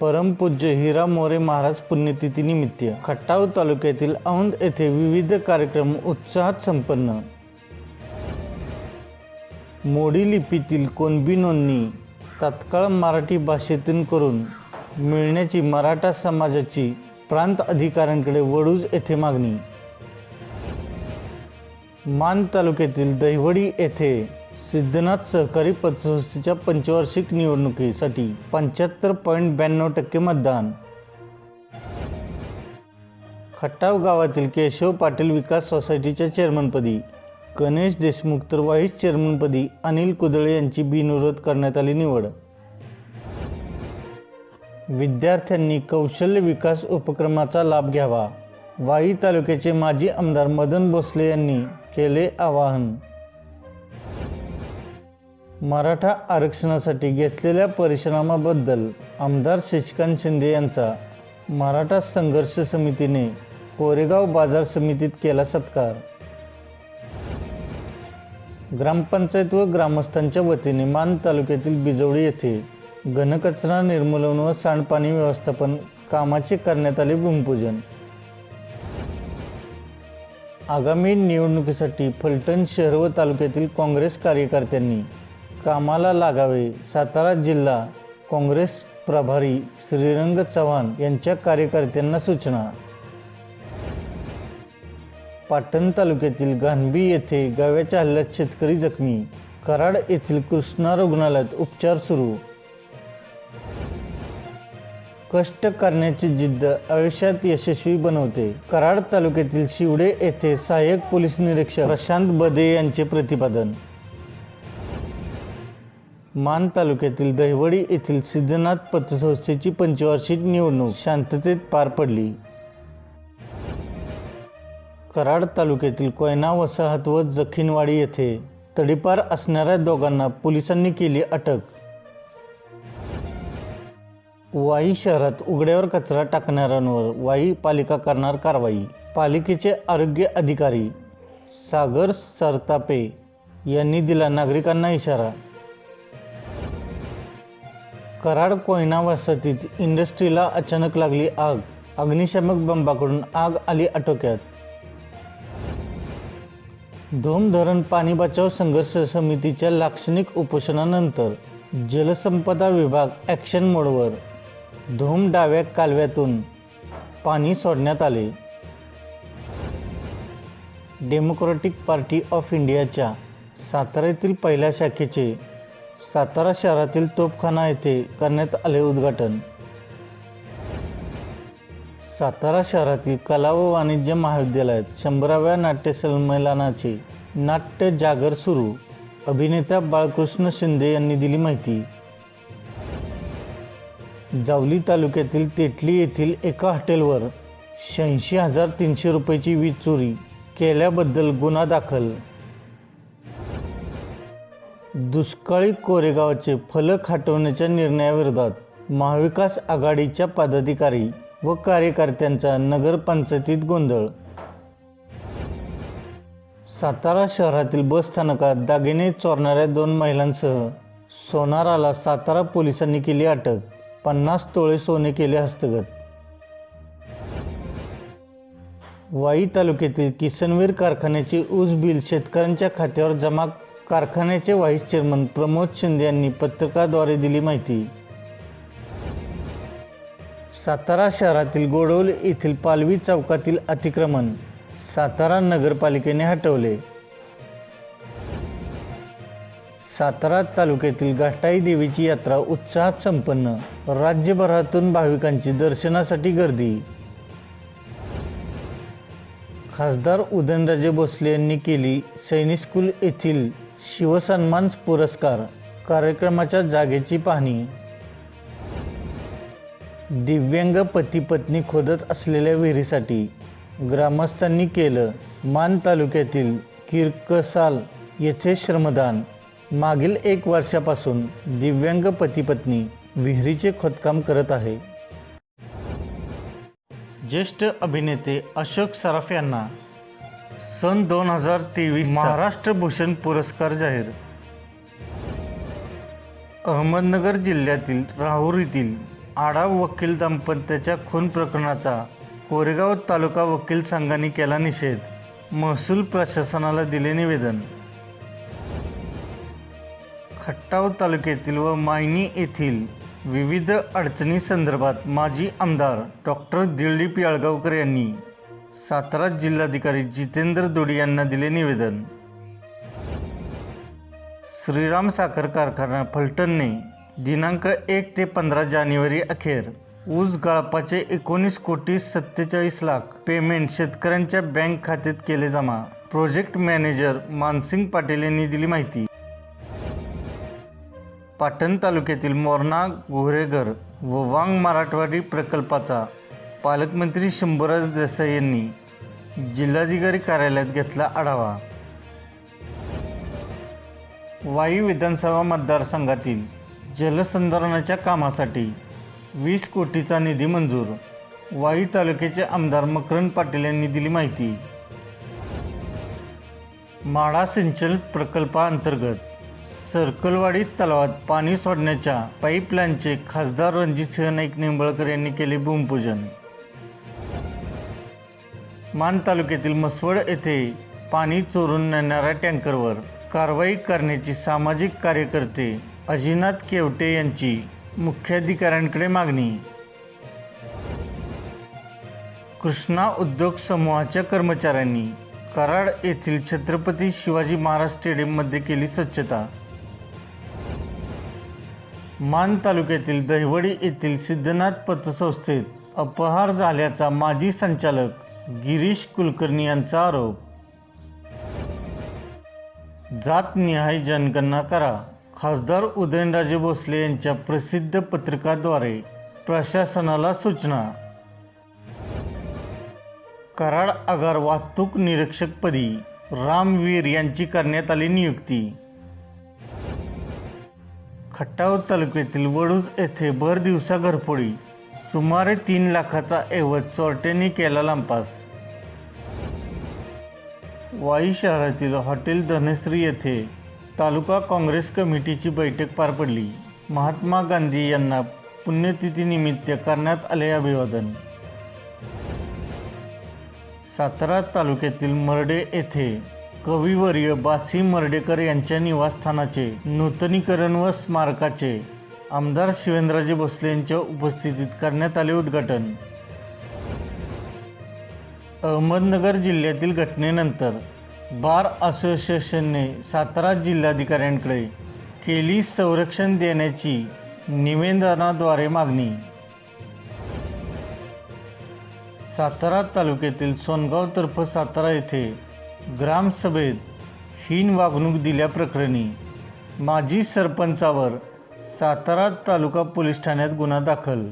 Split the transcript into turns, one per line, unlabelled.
परमपूज्य हिरा मोरे महाराज पुण्यतिथीनिमित्त खटाव तालुक्यातील औंध येथे विविध कार्यक्रम उत्साहात संपन्न. मोडी लिपीतील कोणबी नोंदणी तात्काळ मराठी भाषेतून करून मिळण्याची मराठा समाजाची प्रांत अधिकाऱ्यांकडे वडूज येथे मागणी. मान तालुक्यातील दहिवडी येथे सिद्धनाथ सहकारी पतसंस्थेच्या पंचवार्षिक निवडणुकीसाठी पंच्याहत्तर पॉईंट ब्याण्णव टक्के मतदान. खटाव गावातील केशव पाटील विकास सोसायटीच्या चेअरमनपदी गणेश देशमुख तर व्हाईस चेअरमनपदी अनिल कुदळे यांची बिनविरोध करण्यात आली निवड. विद्यार्थ्यांनी कौशल्य विकास उपक्रमाचा लाभ घ्यावा वाई तालुक्याचे माजी आमदार मदन भोसले यांनी केले आवाहन. मराठा आरक्षणासाठी घेतलेल्या परिश्रमाबद्दल आमदार शशिकांत शिंदे यांचा मराठा संघर्ष समितीने कोरेगाव बाजार समितीत केला सत्कार. ग्रामपंचायत व ग्रामस्थांच्या वतीने मान तालुक्यातील बिजवडी येथे घनकचरा निर्मूलन व सांडपाणी व्यवस्थापन कामाचे करण्यात आले भूमिपूजन. आगामी निवडणुकीसाठी फलटण शहर व तालुक्यातील काँग्रेस कार्यकर्त्यांनी कामाला लागावे सातारा जिल्हा काँग्रेस प्रभारी श्रीरंग चव्हाण यांच्या कार्यकर्त्यांना सूचना. पाटण तालुक्यातील गांधी येथे गाव्याच्या हल्ल्यात शेतकरी जखमी. कराड येथील कृष्णा रुग्णालयात उपचार सुरू. कष्ट करण्याची जिद्द आयुष्यात यशस्वी बनवते. कराड तालुक्यातील शिवडे येथे सहाय्यक पोलीस निरीक्षक प्रशांत बदे यांचे प्रतिपादन. मान तालुक्यातील दहिवडी येथील सिद्धनाथ पतसंस्थेची पंचवार्षिक निवडणूक शांततेत पार पडली. कराड तालुक्यातील कोयना वसाहत व जखीनवाडी येथे तडीपार असणाऱ्या दोघांना पोलिसांनी केली अटक. वाई शहरात उघड्यावर कचरा टाकणाऱ्यांवर वाई पालिका करणार कारवाई. पालिकेचे आरोग्य अधिकारी सागर सरतापे यांनी दिला नागरिकांना इशारा. कराड कोयना वसाहतीत इंडस्ट्रीला अचानक लागली आग. अग्निशामक बंबाकडून आग आली आटोक्यात. धोम धरण पाणी बचाव संघर्ष समितीच्या लाक्षणिक उपोषणानंतर जलसंपदा विभाग ॲक्शन मोडवर. धोम डाव्या कालव्यातून पाणी सोडण्यात आले. डेमोक्रॅटिक पार्टी ऑफ इंडियाच्या साताऱ्यातील पहिल्या शाखेचे सातारा शहरातील तोपखाना येथे करण्यात आले उद्घाटन. सातारा शहरातील कला व वाणिज्य महाविद्यालयात शंभराव्या नाट्य संमेलनाचे नाट्य जागर सुरू अभिनेता बाळकृष्ण शिंदे यांनी दिली माहिती. जावली तालुक्यातील तेटली येथील एका हॉटेलवर शहाऐंशी हजार तीनशे रुपयाची वीज चोरी केल्याबद्दल गुन्हा दाखल दुष्काळी कोरेगावचे फलक हटवण्याच्या निर्णयाविरोधात महाविकास आघाडीच्या पदाधिकारी व कार्यकर्त्यांचा नगरपंचायतीत गोंधळ. सातारा शहरातील बस स्थानकात दागिने चोरणाऱ्या दोन महिलांसह सोनाराला सातारा पोलिसांनी केली अटक पन्नास तोळे सोने केले हस्तगत. वाई तालुक्यातील किसनवीर कारखान्याचे ऊस बिल शेतकऱ्यांच्या खात्यावर जमा कारखान्याचे व्हाईस चेअरमन प्रमोद शिंदे यांनी पत्रकाद्वारे दिली माहिती. सातारा शहरातील गोडोल येथील पालवी चौकातील अतिक्रमण सातारा नगरपालिकेने हटवले. सातारा तालुक्यातील घाटाई देवीची यात्रा उत्साहात संपन्न. राज्यभरातून भाविकांची दर्शनासाठी गर्दी. खासदार उदयनराजे भोसले यांनी केली सैनिक स्कूल येथील शिवसन्मान पुरस्कार कार्यक्रमाच्या जागेची पाहणी. दिव्यांग पती पत्नी खोदत असलेल्या विहिरीसाठी ग्रामस्थांनी केलं मान तालुक्यातील किरकसाल येथे श्रमदान. मागील एक वर्षापासून दिव्यांग पती पत्नी विहिरीचे खोदकाम करत आहे. ज्येष्ठ अभिनेते अशोक सराफ यांना सन दोन हजार तेवीस महाराष्ट्र भूषण पुरस्कार जाहीर. अहमदनगर जिल्ह्यातील राहुरीतील आडाव वकील दाम्पत्याच्या खून प्रकरणाचा कोरेगाव तालुका वकील संघाने केला निषेध. महसूल प्रशासनाला दिले निवेदन. खट्टाव तालुक्यातील व मायनी येथील विविध अडचणीसंदर्भात माजी आमदार डॉक्टर दिलीप याळगावकर यांनी सातारा जिल्हाधिकारी जितेंद्र दोडी यांना दिले निवेदन. श्रीराम साखर कारखाना फलटणने दिनांक एक ते पंधरा जानेवारी अखेर ऊस गाळपाचे एकोणीस कोटी सत्तेचाळीस लाख पेमेंट शेतकऱ्यांच्या बँक खात्यात केले जमा. प्रोजेक्ट मॅनेजर मानसिंग पाटील यांनी दिली माहिती. पाटण तालुक्यातील मोरणा गोहरेगर व वांग मराठवाडी प्रकल्पाचा पालकमंत्री शंभूराज देसाई यांनी जिल्हाधिकारी कार्यालयात घेतला आढावा. वाई विधानसभा मतदारसंघातील जलसंधारणाच्या कामासाठी वीस कोटीचा निधी मंजूर वाई तालुक्याचे आमदार मकरंद पाटील यांनी दिली माहिती. माढा सिंचन प्रकल्पाअंतर्गत सर्कलवाडी तलावात पाणी सोडण्याच्या पाईपलाईनचे खासदार रणजितसिंह नाईक निंबळकर यांनी केले भूमिपूजन. मान तालुक्यातील मसवड येथे पाणी चोरून नेणाऱ्या टँकरवर कारवाई करण्याची सामाजिक कार्यकर्ते अजिनाथ केवटे यांची मुख्याधिकाऱ्यांकडे मागणी. कृष्णा उद्योग समूहाच्या कर्मचाऱ्यांनी कराड येथील छत्रपती शिवाजी महाराज स्टेडियममध्ये केली स्वच्छता. मान तालुक्यातील दहिवडी येथील सिद्धनाथ पतसंस्थेत अपहार झाल्याचा माजी संचालक गिरीश कुलकर्णी यांचा आरोप. जातनिहाय जनगणना करा. खासदार उदयनराजे भोसले यांच्या प्रसिद्ध पत्रकाद्वारे प्रशासनाला सूचना. कराड आगार वाहतूक निरीक्षकपदी रामवीर यांची करण्यात आली नियुक्ती. खटाव तालुक्यातील वडूज येथे भर दिवसा घरफोडी. सुमारे तीन लाखाचा ऐवज चोरट्यांनी केला लांपास. वाई शहरातील हॉटेल धनश्री येथे तालुका काँग्रेस कमिटीची बैठक पार पडली. महात्मा गांधी यांना पुण्यतिथीनिमित्त करण्यात आले अभिवादन. सातारा तालुक्यातील मर्डे येथे कविवर्य बासी मर्डेकर यांच्या निवासस्थानाचे नूतनीकरण व स्मारकाचे आमदार शिवेंद्रराजे भोसले यांच्या उपस्थितीत करण्यात आले उद्घाटन. अहमदनगर जिल्ह्यातील घटनेनंतर बार असोसिएशनने सातारा जिल्हाधिकाऱ्यांकडे केली संरक्षण देण्याची निवेदनाद्वारे मागणी. सातारा तालुक्यातील सोनगाव तर्फ सातारा येथे ग्रामसभेत हीन वागणूक दिल्याप्रकरणी माजी सरपंचावर सातारा तालुका पोलीस ठाण्यात गुन्हा दाखल.